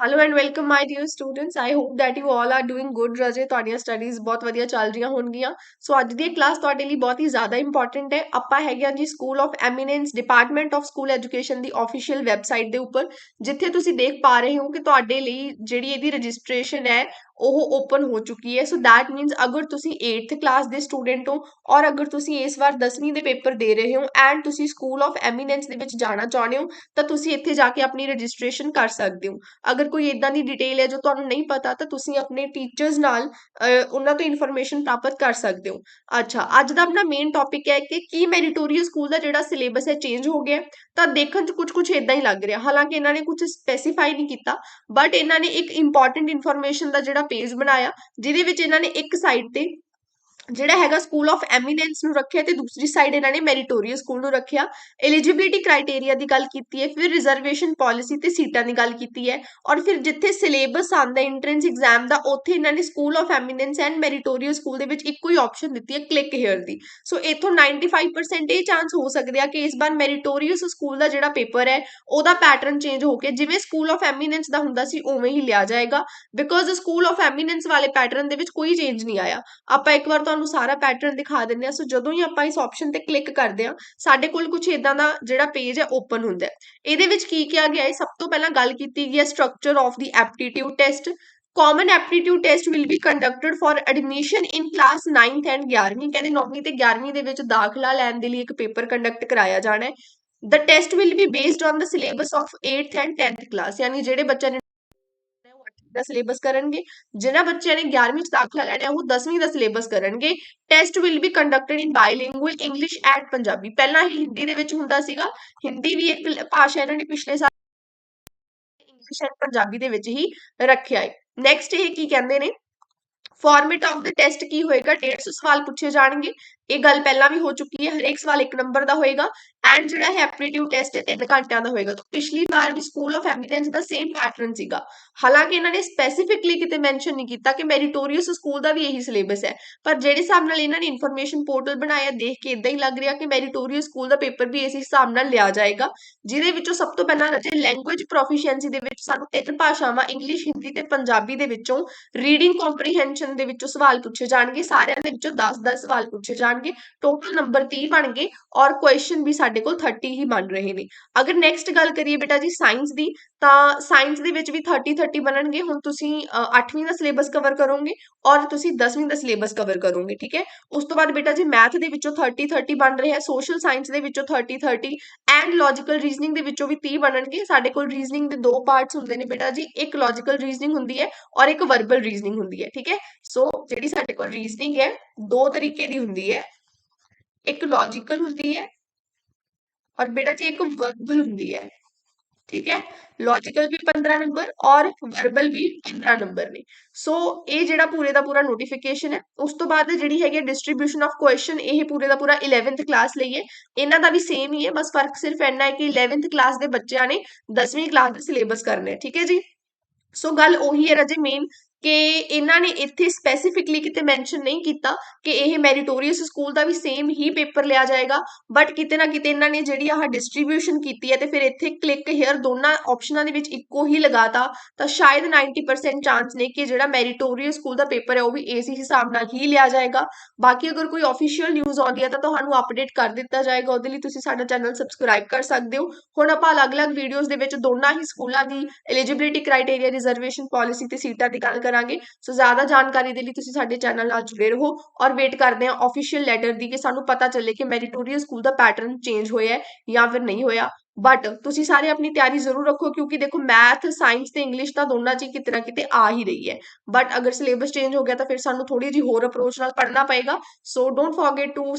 Hello and welcome my dear students I hope that you all are doing good ਰਜੇ ਤੁਹਾਡੀਆਂ studies ਬਹੁਤ ਵਧੀਆ ਚੱਲ ਰਹੀਆਂ ਹੋਣਗੀਆਂ ਸੋ ਅੱਜ ਦੀ ਕਲਾਸ ਤੁਹਾਡੇ ਲਈ ਬਹੁਤ ਹੀ ਜ਼ਿਆਦਾ ਇੰਪੋਰਟੈਂਟ ਹੈ ਆਪਾਂ ਹੈਗੇ ਆ ਜੀ school of eminence department of school education the official website ਦੇ ਉੱਪਰ ਜਿੱਥੇ ਤੁਸੀਂ ਦੇਖ ਪਾ ਰਹੇ ਹੋ ਕਿ ਤੁਹਾਡੇ ਲਈ ਜਿਹੜੀ ਇਹਦੀ ਰਜਿਸਟ੍ਰੇਸ਼ਨ ਹੈ ਉਹ ਓਪਨ ਹੋ ਚੁੱਕੀ ਹੈ ਸੋ ਥੈਟ ਮੀਨਸ ਅਗਰ ਤੁਸੀਂ 8th ਕਲਾਸ ਦੇ ਸਟੂਡੈਂਟ ਹੋ ਔਰ ਅਗਰ ਤੁਸੀਂ ਇਸ ਵਾਰ 10ਵੀਂ ਦੇ ਪੇਪਰ ਦੇ ਰਹੇ ਹੋ ਐਂਡ ਤੁਸੀਂ ਸਕੂਲ ਆਫ ਐਮੀਨੈਂਸ ਦੇ ਵਿੱਚ ਜਾਣਾ ਚਾਹੁੰਦੇ ਹੋ ਤਾਂ ਤੁਸੀਂ ਇੱਥੇ ਜਾ ਕੇ ਆਪਣੀ ਰਜਿਸਟ੍ਰੇਸ਼ਨ ਕਰ ਸਕਦੇ ਹੋ ਅਗਰ ਕੋਈ ਇਦਾਂ ਦੀ ਡਿਟੇਲ ਹੈ ਜੋ ਤੁਹਾਨੂੰ ਨਹੀਂ ਪਤਾ ਤਾਂ ਤੁਸੀਂ ਆਪਣੇ ਟੀਚਰਸ ਨਾਲ ਉਹਨਾਂ ਤੋਂ ਇਨਫੋਰਮੇਸ਼ਨ ਪ੍ਰਾਪਤ ਕਰ ਸਕਦੇ ਹੋ ਅੱਛਾ ਅੱਜ ਦਾ ਆਪਣਾ ਮੇਨ ਟੌਪਿਕ ਹੈ ਕਿ ਕੀ ਮੈਰੀਟੋਰੀਅਸ ਸਕੂਲ ਦਾ ਜਿਹੜਾ ਸਿਲੇਬਸ ਹੈ ਚੇਂਜ ਹੋ ਗਿਆ ਤਾਂ ਦੇਖਣ 'ਚ ਕੁਝ ਕੁਝ ਇਦਾਂ ਹੀ ਲੱਗ ਰਿਹਾ ਹਾਲਾਂਕਿ ਇਹਨਾਂ ਨੇ ਕੁਝ ਸਪੈਸੀਫਾਈ ਨਹੀਂ ਕੀਤਾ ਬਟ ਇਹਨਾਂ ਨੇ ਇੱਕ ਇੰਪੋਰਟੈਂਟ ਇਨਫੋਰਮੇਸ਼ਨ ਦਾ ਜਿਹੜਾ ਪੇਜ ਬਣਾਇਆ ਜਿਹਦੇ ਵਿੱਚ ਇਹਨਾਂ ਨੇ ਇੱਕ ਸਾਈਡ ਤੇ ਜਿਹੜਾ ਹੈਗਾ ਸਕੂਲ ਆਫ ਐਮੀਨੈਂਸ ਨੂੰ ਰੱਖਿਆ ਤੇ ਦੂਸਰੀ ਸਾਈਡ ਇਹਨਾਂ ਨੇ ਮੈਰੀਟੋਰੀਅਸ ਸਕੂਲ ਨੂੰ ਰੱਖਿਆ। ਐਲੀਜੀਬਿਲਿਟੀ ਕ੍ਰਾਈਟੇਰੀਆ ਦੀ ਗੱਲ ਕੀਤੀ ਹੈ, ਫਿਰ ਰਿਜ਼ਰਵੇਸ਼ਨ ਪਾਲਿਸੀ ਤੇ ਸੀਟਾਂ ਦੀ ਗੱਲ ਕੀਤੀ ਹੈ ਔਰ ਫਿਰ ਜਿੱਥੇ ਸਿਲੇਬਸ ਆਂਦਾ ਐਂਟਰੈਂਸ ਐਗਜ਼ਾਮ ਦਾ, ਉੱਥੇ ਇਹਨਾਂ ਨੇ school of eminence and meritorious school ਦੇ ਵਿੱਚ ਇੱਕੋ ਹੀ ਆਪਸ਼ਨ ਦਿੱਤੀ ਹੈ ਕਲਿੱਕ ਹੇਅਰ ਦੀ। ਸੋ ਇਥੋਂ 95% ਇਹ ਚਾਂਸ ਹੋ ਸਕਦੇ ਆ ਕਿ ਇਸ ਵਾਰ ਮੈਰੀਟੋਰੀਅਸ ਸਕੂਲ ਦਾ ਜਿਹੜਾ ਪੇਪਰ ਹੈ, ਉਹਦਾ ਪੈਟਰਨ ਚੇਂਜ ਹੋ ਕੇ ਜਿਵੇਂ ਸਕੂਲ ਆਫ ਐਮੀਨੈਂਸ ਦਾ ਹੁੰਦਾ ਸੀ, ਉਵੇਂ ਹੀ ਲਿਆ ਜਾਏਗਾ। ਬਿਕੋਜ਼ ਸਕੂਲ ਆਫ ਐਮੀਨੈਂਸ ਵਾਲੇ ਪੈਟਰਨ ਦੇ ਵਿੱਚ ਕੋਈ ਚੇਂਜ ਨਹੀਂ ਆਇਆ। ਆਪਾਂ ਇੱਕ ਵਾਰ ਤੁਹਾਨੂੰ ਸਾਰਾ ਪੈਟਰਨ ਦਿਖਾ ਦਿੰਦੇ ਆ ਸੋ ਜਦੋਂ ਹੀ ਆਪਾਂ ਇਸ ਆਪਸ਼ਨ ਤੇ ਕਲਿੱਕ ਕਰਦੇ ਆ ਸਾਡੇ ਕੋਲ ਕੁਝ ਇਦਾਂ ਦਾ ਜਿਹੜਾ ਪੇਜ ਹੈ ਓਪਨ ਹੁੰਦਾ ਹੈ ਇਹਦੇ ਵਿੱਚ ਕੀ ਕਿਹਾ ਗਿਆ ਹੈ ਸਭ ਤੋਂ ਪਹਿਲਾਂ ਗੱਲ ਕੀਤੀ ਗਈ ਹੈ structure of the aptitude test common aptitude test will be conducted for admission in class 9th and 11ਵੀਂ ਕਹਿੰਦੇ 9ਵੀਂ ਤੇ 11ਵੀਂ ਦੇ ਵਿੱਚ ਦਾਖਲਾ ਲੈਣ ਦੇ ਲਈ ਇੱਕ ਪੇਪਰ ਕੰਡਕਟ ਕਰਾਇਆ ਜਾਣਾ ਹੈ the test will be based on the syllabus of 8th and 10th class ਯਾਨੀ ਜਿਹੜੇ ਬੱਚਿਆਂ ਨੇ ਦਾ ਸਿਲੇਬਸ ਕਰਨਗੇ, ਜਿਨ੍ਹਾਂ ਬੱਚਿਆਂ ਨੇ 11ਵੀਂ ਚ ਦਾਖਲਾ ਲੈਣਾ, ਉਹ 10ਵੀਂ ਦਾ ਸਿਲੇਬਸ ਕਰਨਗੇ। Test will be conducted in bilingual English and Punjabi ਪਹਿਲਾਂ ਹਿੰਦੀ ਦੇ ਵਿੱਚ ਹੁੰਦਾ ਸੀਗਾ। ਹਿੰਦੀ ਵੀ ਇੱਕ ਭਾਸ਼ਾ ਇਹਨਾਂ ਨੇ ਪਿਛਲੇ ਸਾਲ ਇੰਗਲਿਸ਼ ਐਂਡ ਪੰਜਾਬੀ ਦੇ ਵਿੱਚ ਹੀ ਰੱਖਿਆ ਹੈ ਨੈਕਸਟ ਇਹ ਕੀ ਕਹਿੰਦੇ ਨੇ? ਫਾਰਮੈਟ ਆਫ ਦਾ ਟੈਸਟ ਕੀ ਹੋਏਗਾ? 150 ਸਵਾਲ ਪੁੱਛੇ ਜਾਣਗੇ। ਇਹ ਗੱਲ ਪਹਿਲਾਂ ਵੀ ਹੋ ਚੁੱਕੀ ਹੈ, ਹਰੇਕ ਸਵਾਲ ਇੱਕ ਨੰਬਰ ਦਾ ਹੋਏਗਾ ਐਂਡ ਜਿਹੜਾ ਹੈ ਐਪਟੀਟਿਊਡ ਟੈਸਟ ਹੈ 3 ਘੰਟਿਆਂ ਦਾ ਹੋਏਗਾ। ਤਾਂ ਪਿਛਲੀ ਵਾਰ ਵੀ ਸਕੂਲ ਆਫ ਐਮੀਨੈਂਸ ਦਾ ਸੇਮ ਪੈਟਰਨ ਸੀਗਾ। ਹਾਲਾਂਕਿ ਇਹਨਾਂ ਨੇ ਸਪੈਸੀਫਿਕਲੀ ਕਿਤੇ ਮੈਂਸ਼ਨ ਨਹੀਂ ਕੀਤਾ ਕਿ ਮੈਰੀਟੋਰੀਅਸ ਸਕੂਲ ਦਾ ਵੀ ਇਹੀ ਸਿਲੇਬਸ ਹੈ। ਪਰ ਜਿਹੜੇ ਹਿਸਾਬ ਨਾਲ ਇਹਨਾਂ ਨੇ ਇਨਫੋਰਮੇਸ਼ਨ ਪੋਰਟਲ ਬਣਾਇਆ, ਦੇਖ ਕੇ ਇਦਾਂ ਹੀ ਲੱਗ ਰਿਹਾ ਕਿ ਮੈਰੀਟੋਰੀਅਸ ਸਕੂਲ ਦਾ ਪੇਪਰ ਵੀ ਇਸੇ ਹਿਸਾਬ ਨਾਲ ਲਿਆ ਜਾਏਗਾ, ਜਿਹਦੇ ਵਿੱਚੋਂ ਸਭ ਤੋਂ ਪਹਿਲਾਂ ਰਜੇ ਲੈਂਗੁਏਜ ਪ੍ਰੋਫੀਸ਼ੀਐਂਸੀ ਦੇ ਵਿੱਚ ਸਾਨੂੰ ਤਿੰਨ ਭਾਸ਼ਾਵਾਂ ਇੰਗਲਿਸ਼ ਹਿੰਦੀ ਤੇ ਪੰਜਾਬੀ ਦੇ ਵਿੱਚੋਂ ਰੀਡਿੰਗ ਕੰਪਰੀਹੈਂਸ਼ਨ ਦੇ ਵਿੱਚੋਂ ਸਵਾਲ ਪੁੱਛੇ ਜਾਣਗੇ, ਸਾਰਿਆਂ ਦੇ ਵਿੱਚੋਂ 10-10 ਸਵਾਲ ਪੁੱਛੇ ਜਾਣਗੇ। ਟੋਟਲ ਨੰਬਰ 30 ਬਣ ਗਏ ਔਰ ਕੁਐਸਚਨ ਵੀ ਸਾਡੇ ਕੋਲ 30 ਹੀ ਬਣ ਰਹੇ ਨੇ ਅਗਰ ਨੈਕਸਟ ਗੱਲ ਕਰੀਏ ਬੇਟਾ ਜੀ ਸਾਇੰਸ ਦੀ ਤਾਂ ਸਾਇੰਸ ਦੇ ਵਿੱਚ ਵੀ 30 30 ਬਣਨਗੇ ਹੁਣ ਤੁਸੀਂ 8ਵੀਂ ਦਾ ਸਿਲੇਬਸ ਕਵਰ ਕਰੋਗੇ ਔਰ ਤੁਸੀਂ 10ਵੀਂ ਦਾ ਸਿਲੇਬਸ ਕਵਰ ਕਰੋਗੇ ਠੀਕ ਹੈ ਉਸ ਤੋਂ ਬਾਅਦ ਬੇਟਾ ਜੀ ਮੈਥ ਦੇ ਵਿੱਚੋਂ 30 30 ਬਣ ਰਿਹਾ ਸੋਸ਼ਲ ਸਾਇੰਸ ਦੇ ਵਿੱਚੋਂ 30 30 ਐਂਡ ਲੌਜੀਕਲ ਰੀਜ਼ਨਿੰਗ ਦੇ ਵਿੱਚੋਂ ਵੀ 30 ਬਣਨਗੇ ਸਾਡੇ ਕੋਲ ਰੀਜ਼ਨਿੰਗ ਦੇ ਦੋ ਪਾਰਟਸ ਹੁੰਦੇ ਨੇ ਬੇਟਾ ਜੀ ਇੱਕ ਲੌਜੀਕਲ ਰੀਜ਼ਨਿੰਗ ਹੁੰਦੀ ਹੈ ਔਰ ਇੱਕ ਵਰਬਲ ਰੀਜ਼ਨਿੰਗ ਹੁੰਦੀ ਹੈ ਠੀਕ ਹੈ ਸੋ ਜਿਹੜੀ ਸਾਡੇ ਕੋਲ ਰੀਜ਼ਨਿੰਗ ਹੈ ਦੋ ਤਰੀਕੇ ਦੀ ਹੁੰਦੀ ਹੈ ਇੱਕ ਲੌਜੀਕਲ ਹੁੰਦੀ ਹੈ ਔਰ ਬੇਟਾ ਜੀ ਇੱਕ ਵਰਬਲ ਹੁੰਦੀ ਹੈ ਠੀਕ ਹੈ ਲੌਜੀਕਲ ਵੀ 15 ਨੰਬਰ ਔਰ ਵਰਬਲ ਵੀ 15 ਨੰਬਰ ਨੇ ਸੋ ਇਹ ਜਿਹੜਾ ਪੂਰੇ ਦਾ ਪੂਰਾ ਨੋਟੀਫਿਕੇਸ਼ਨ ਹੈ ਉਸ ਤੋਂ ਬਾਅਦ ਜਿਹੜੀ ਹੈਗੀ ਡਿਸਟ੍ਰੀਬਿਊਸ਼ਨ ਆਫ ਕੁਐਸਚਨ ਇਹ ਪੂਰੇ ਦਾ ਪੂਰਾ 11th ਕਲਾਸ ਲਈ ਹੈ ਇਹਨਾਂ ਦਾ ਵੀ ਸੇਮ ਹੀ ਹੈ ਬਸ ਫਰਕ ਸਿਰਫ ਇੰਨਾ ਹੈ ਕਿ 11th ਕਲਾਸ ਦੇ ਬੱਚਿਆਂ ਨੇ 10ਵੀਂ ਕਲਾਸ ਦਾ ਸਿਲੇਬਸ ਕਰਨਾ ਹੈ ਠੀਕ ਹੈ ਜੀ ਸੋ ਗੱਲ ਉਹੀ ਹੈ ਰਜੇ ਮੇਨ ਕਿ ਇਹਨਾਂ ਨੇ ਇੱਥੇ ਸਪੈਸੀਫਿਕਲੀ ਕਿਤੇ ਮੈਂਸ਼ਨ ਨਹੀਂ ਕੀਤਾ ਕਿ ਇਹ ਮੈਰੀਟੋਰੀਅਸ ਸਕੂਲ ਦਾ ਵੀ ਸੇਮ ਹੀ ਪੇਪਰ ਲਿਆ ਜਾਏਗਾ ਬਟ ਕਿਤੇ ਨਾ ਕਿਤੇ ਇਹਨਾਂ ਨੇ ਜਿਹੜੀ ਆਹ ਡਿਸਟ੍ਰੀਬਿਊਸ਼ਨ ਕੀਤੀ ਹੈ ਤੇ ਫਿਰ ਇੱਥੇ ਕਲਿੱਕ ਹੇਅਰ ਦੋਨਾਂ ਆਪਸ਼ਨਾਂ ਦੇ ਵਿੱਚ ਇੱਕੋ ਹੀ ਲਗਾਤਾ, ਤਾਂ ਸ਼ਾਇਦ 90% ਚਾਂਸ ਨੇ ਕਿ ਜਿਹੜਾ ਮੈਰੀਟੋਰੀਅਸ ਸਕੂਲ ਦਾ ਪੇਪਰ ਹੈ ਉਹ ਵੀ ਇਸੇ ਹਿਸਾਬ ਨਾਲ ਹੀ ਲਿਆ ਜਾਏਗਾ। ਬਾਕੀ ਅਗਰ ਕੋਈ ਅਫੀਸ਼ੀਅਲ ਨਿਊਜ਼ ਆਉਂਦੀ ਹੈ ਤਾਂ ਤੁਹਾਨੂੰ ਅਪਡੇਟ ਕਰ ਦਿੱਤਾ ਜਾਏਗਾ, ਉਹਦੇ ਲਈ ਤੁਸੀਂ ਸਾਡਾ ਚੈਨਲ ਸਬਸਕ੍ਰਾਈਬ ਕਰ ਸਕਦੇ ਹੋ। ਹੁਣ ਆਪਾਂ ਅਲੱਗ-ਅਲੱਗ ਵੀਡੀਓਜ਼ ਦੇ ਵਿੱਚ ਦੋਨਾਂ ਹੀ ਸਕੂਲਾਂ ਦੀ ਐਲੀਜੀਬਿਲਿਟੀ ਕ੍ਰਾਈਟੇਰੀਆ ਰਿਜ਼ਰਵੇਸ਼ਨ ਪਾਲਿਸੀ ਤੇ ਸੀਟਾਂ ਦੀ ਗੱਲ ਕਰਾਂਗੇ ਸੋ ਜ਼ਿਆਦਾ ਜਾਣਕਾਰੀ ਦੇ ਲਈ ਤੁਸੀਂ ਸਾਡੇ ਚੈਨਲ ਨਾਲ ਜੁੜੇ ਰਹੋ ਔਰ ਵੇਟ ਕਰਦੇ ਹਾਂ ਆਫੀਸ਼ੀਅਲ ਲੈਟਰ ਦੀ ਕਿ ਸਾਨੂੰ ਪਤਾ ਚੱਲੇ ਕਿ ਮੈਰੀਟੋਰੀਅਸ ਸਕੂਲ ਦਾ ਪੈਟਰਨ ਚੇਂਜ ਹੋਇਆ ਹੈ ਜਾਂ ਫਿਰ ਨਹੀਂ ਹੋਇਆ ਬਟ ਤੁਸੀਂ ਸਾਰੇ ਆਪਣੀ ਤਿਆਰੀ ਜ਼ਰੂਰ ਰੱਖੋ ਕਿਉਂਕਿ ਦੇਖੋ ਮੈਥ ਸਾਇੰਸ ਤੇ ਇੰਗਲਿਸ਼ ਤਾਂ ਦੋਨਾਂ 'ਚ ਹੀ ਕਿਤੇ ਨਾ ਕਿਤੇ ਆ ਹੀ ਰਹੀ ਹੈ ਬਟ ਅਗਰ ਸਿਲੇਬਸ ਚੇਂਜ ਹੋ ਗਿਆ ਤਾਂ ਫਿਰ ਸਾਨੂੰ ਥੋੜੀ ਜਿਹੀ ਹੋਰ ਅਪਰੋਚ ਨਾਲ ਪੜ੍ਹਨਾ ਪਏਗਾ ਸੋ ਡੋਨਟ ਫੋਰਗੇਟ ਟੂ